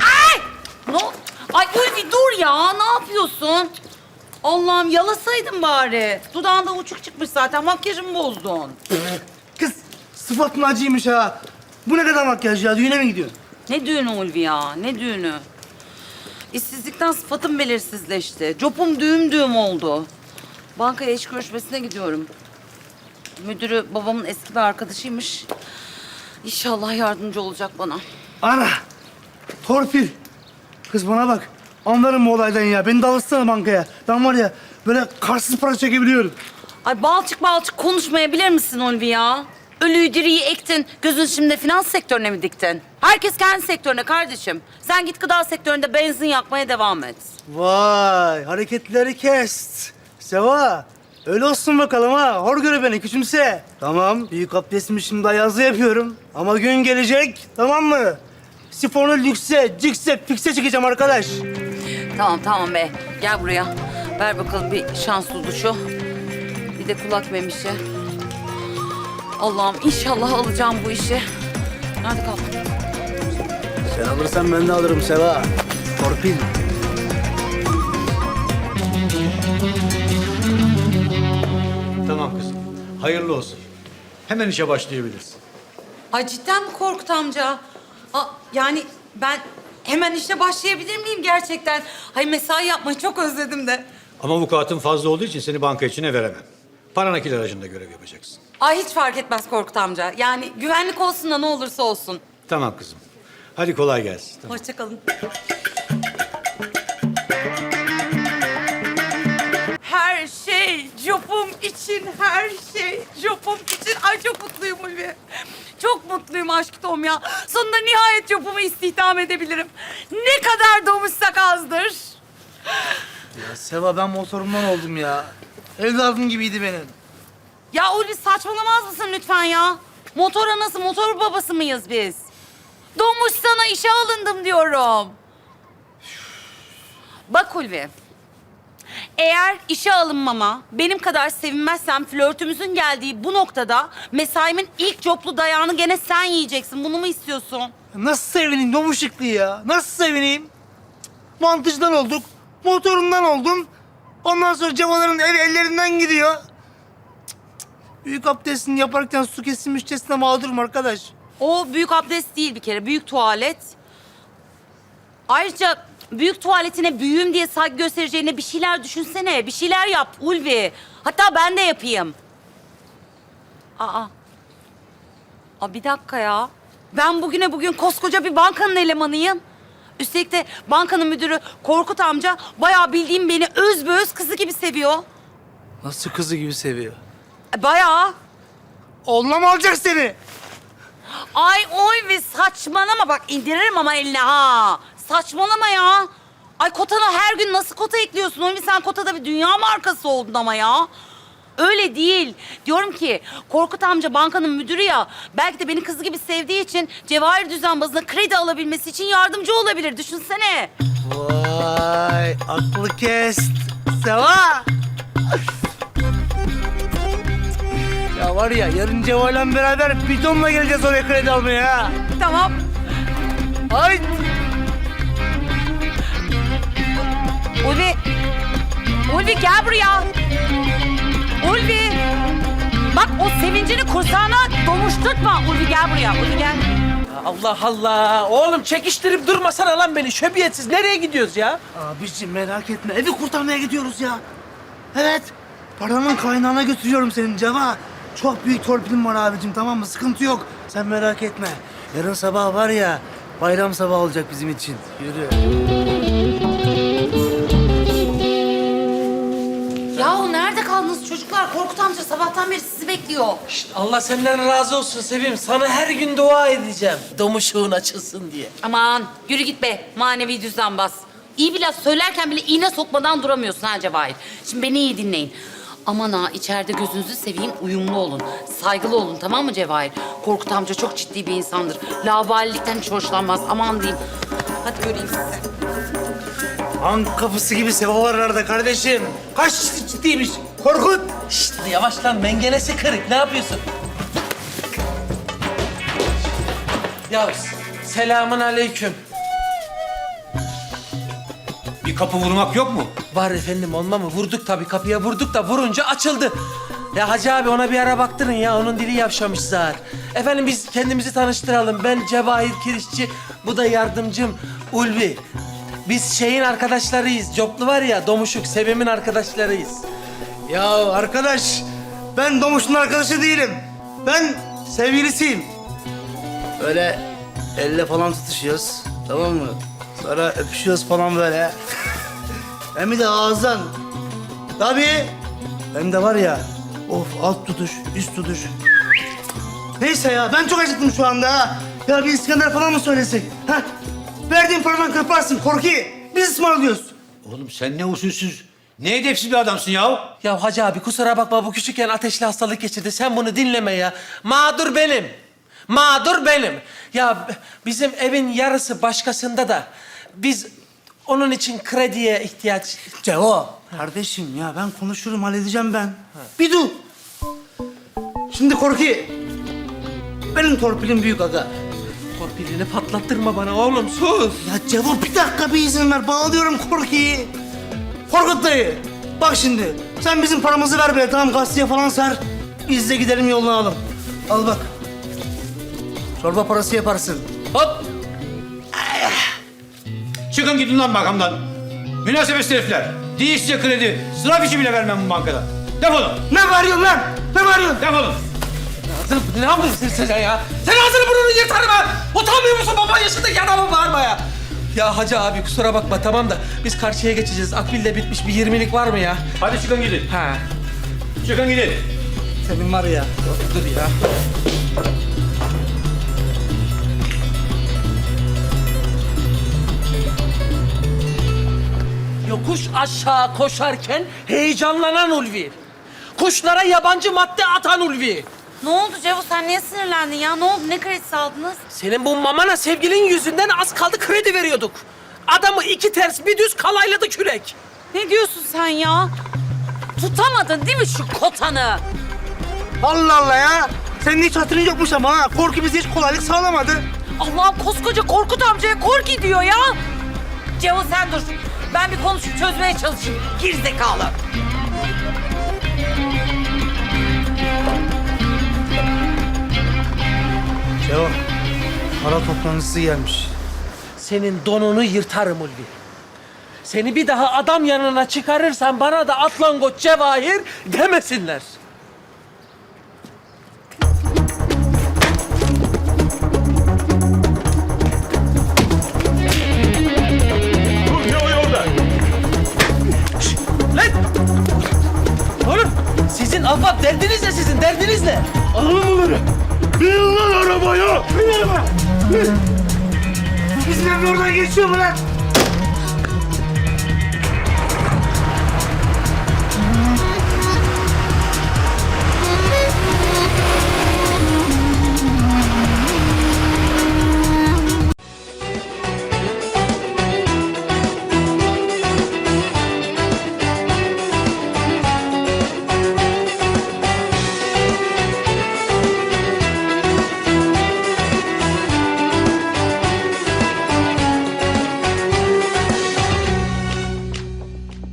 Ay! Ne? ol- Ay Ulvi dur ya. Ne yapıyorsun? Allah'ım yalasaydın bari. Dudağında uçuk çıkmış zaten. Makyajımı bozdun. Kız sıfatın acıymış ha. Bu ne kadar makyaj ya? Düğüne mi gidiyorsun? Ne düğünü Ulvi ya? Ne düğünü? İşsizlikten sıfatım belirsizleşti. Copum düğüm düğüm oldu. Bankaya iş görüşmesine gidiyorum. Müdürü babamın eski bir arkadaşıymış. İnşallah yardımcı olacak bana. Ana! Torpil. Kız bana bak. Anlarım bu olaydan ya. Beni de alırsana bankaya. Ben var ya böyle karsız para çekebiliyorum. Ay balçık balçık konuşmayabilir misin Ulvi ya? Ölüyü diriyi ektin. Gözün şimdi finans sektörüne mi diktin? Herkes kendi sektörüne kardeşim. Sen git gıda sektöründe benzin yakmaya devam et. Vay hareketleri kes. Seva. Öyle olsun bakalım ha. Hor göre beni küçümse. Tamam büyük abdestimi şimdi ayazlı yapıyorum. Ama gün gelecek tamam mı? Sifonu lükse, cikse, fikse çıkacağım arkadaş. Tamam tamam be. Gel buraya. Ver bakalım bir şanslı duşu. Bir de kulak memişi. Allah'ım inşallah alacağım bu işi. Hadi kalk. Sen alırsan ben de alırım Seva. Torpil. Tamam kızım. Hayırlı olsun. Hemen işe başlayabilirsin. Ay cidden mi Korkut amca? Aa, yani ben hemen işe başlayabilir miyim gerçekten? Hay mesai yapmayı çok özledim de. Ama vukuatın fazla olduğu için seni banka içine veremem. Para nakil aracında görev yapacaksın. Ay hiç fark etmez Korkut amca. Yani güvenlik olsun da ne olursa olsun. Tamam kızım. Hadi kolay gelsin. Tamam. Hoşça kalın. Her şey Jopum için, her şey Jopum için. Ay çok mutluyum Ulvi. Çok mutluyum aşk Tom ya. Sonunda nihayet Jopum'u istihdam edebilirim. Ne kadar domuzsak azdır. Ya Seva ben motorumdan oldum ya. Evladım gibiydi benim. Ya Ulvi saçmalamaz mısın lütfen ya? Motor anası, motor babası mıyız biz? Doğmuş sana işe alındım diyorum. Bak Ulvi. Eğer işe alınmama, benim kadar sevinmezsem flörtümüzün geldiği bu noktada mesaimin ilk coplu dayağını gene sen yiyeceksin. Bunu mu istiyorsun? Nasıl sevineyim domuşuklu ya? Nasıl sevineyim? Mantıcıdan olduk. Motorundan oldum. Ondan sonra cavaların ev ellerinden gidiyor. Cık, cık. Büyük abdestini yaparken su kesilmişçesine mağdurum arkadaş. O büyük abdest değil bir kere, büyük tuvalet. Ayrıca büyük tuvaletine büyüğüm diye saygı göstereceğine bir şeyler düşünsene. Bir şeyler yap Ulvi. Hatta ben de yapayım. Aa. Aa bir dakika ya. Ben bugüne bugün koskoca bir bankanın elemanıyım. Üstelik de bankanın müdürü Korkut amca bayağı bildiğim beni öz öz kızı gibi seviyor. Nasıl kızı gibi seviyor? E, Bayağı. Oğluna mı alacak seni? Ay oy ve saçmalama bak indiririm ama eline ha. Saçmalama ya. Ay kotana her gün nasıl kota ekliyorsun? Oy sen kotada bir dünya markası oldun ama ya. Öyle değil. Diyorum ki Korkut amca bankanın müdürü ya. Belki de beni kızı gibi sevdiği için Cevahir düzenbazına kredi alabilmesi için yardımcı olabilir. Düşünsene. Vay aklı kes. Seva. ya var ya yarın Ceva'yla beraber bidonla geleceğiz oraya kredi almaya. Tamam. Haydi. Ulvi. Ulvi gel buraya. Ulvi. Bak o sevincini kursağına domuşturtma. Ulvi gel buraya. Ulvi gel. Allah Allah. Oğlum çekiştirip durmasana lan beni. Şöbiyetsiz. Nereye gidiyoruz ya? Abiciğim merak etme evi kurtarmaya gidiyoruz ya. Evet. Paranın kaynağına götürüyorum senin Ceva. Çok büyük torpilim var abicim tamam mı? Sıkıntı yok. Sen merak etme. Yarın sabah var ya bayram sabahı olacak bizim için. Yürü. Korkut amca sabahtan beri sizi bekliyor. Şşt, Allah senden razı olsun Sevim. Sana her gün dua edeceğim. Domuşuğun açılsın diye. Aman yürü git be manevi düzenbaz. İyi bir laf söylerken bile iğne sokmadan duramıyorsun ha Cevahir. Şimdi beni iyi dinleyin. Aman ha içeride gözünüzü seveyim uyumlu olun. Saygılı olun tamam mı Cevahir? Korkut amca çok ciddi bir insandır. Laubalilikten hiç hoşlanmaz aman diyeyim. Hadi göreyim sizi. An kapısı gibi seva var arada kardeşim. Kaç ciddiymiş. Korkut. Şşt yavaş lan mengenesi kırık. Ne yapıyorsun? Yavuz Selamun aleyküm. Bir kapı vurmak yok mu? Var efendim olma mı? Vurduk tabii kapıya vurduk da vurunca açıldı. Ya Hacı abi ona bir ara baktırın ya onun dili yavşamış zar. Efendim biz kendimizi tanıştıralım. Ben Cevahir Kirişçi, bu da yardımcım Ulvi. Biz şeyin arkadaşlarıyız. Coplu var ya Domuşuk, Sevim'in arkadaşlarıyız. Ya arkadaş, ben Domuş'un arkadaşı değilim. Ben sevgilisiyim. Böyle elle falan tutuşuyoruz, tamam mı? Sonra öpüşüyoruz falan böyle. Hem de ağızdan. Tabii. Hem de var ya, of alt tutuş, üst tutuş. Neyse ya, ben çok acıktım şu anda. Ya bir İskender falan mı söylesek? Ha? Verdiğin paradan kırparsın, korki. Biz ısmarlıyoruz. Oğlum sen ne usulsüz, ne edepsiz bir adamsın ya. Ya Hacı abi kusura bakma bu küçükken ateşli hastalık geçirdi. Sen bunu dinleme ya. Mağdur benim. Mağdur benim. Ya bizim evin yarısı başkasında da biz onun için krediye ihtiyaç... Cevo. Kardeşim ya ben konuşurum halledeceğim ben. Bir dur. Şimdi Korki. Benim torpilim büyük aga. Torpilini patlattırma bana oğlum sus. Ya Cevo bir dakika bir izin ver. Bağlıyorum Korki'yi. Korkut dayı. Bak şimdi sen bizim paramızı ver be tamam gazeteye falan ser. Biz de gidelim yolunu alalım. Al bak. Çorba parası yaparsın. Hop. Çıkın gidin lan makamdan. Münasebesiz herifler. Değişse kredi, sıra fişi bile vermem bu bankada. Defolun, Ne bağırıyorsun lan? Ne bağırıyorsun? defolun. Sen ne yapıyorsun sen ya? Sen ağzını burnunu yırtarım ha. Utanmıyor musun baba yaşındaki adamı bağırma ya. Hacı abi kusura bakma tamam da biz karşıya geçeceğiz. Akbil'de bitmiş bir yirmilik var mı ya? Hadi çıkın gidin. Ha. Çıkın gidin. Senin var ya. Dur ya. Yokuş aşağı koşarken heyecanlanan Ulvi. Kuşlara yabancı madde atan Ulvi. Ne oldu Cevo sen niye sinirlendin ya? Ne oldu? Ne kredisi aldınız? Senin bu mamana sevgilin yüzünden az kaldı kredi veriyorduk. Adamı iki ters bir düz kalayladı kürek. Ne diyorsun sen ya? Tutamadın değil mi şu kotanı? Allah Allah ya. Senin hiç hatırın yokmuş ama ha. Korku bize hiç kolaylık sağlamadı. Allah'ım koskoca Korkut amcaya korki diyor ya. Cevo sen dur. Ben bir konuşup çözmeye çalışayım. Gir Cevo. Para toplantısı gelmiş. Senin donunu yırtarım Ulvi. Seni bir daha adam yanına çıkarırsan bana da atlangoç cevahir demesinler. Evin oradan geçiyor mu lan?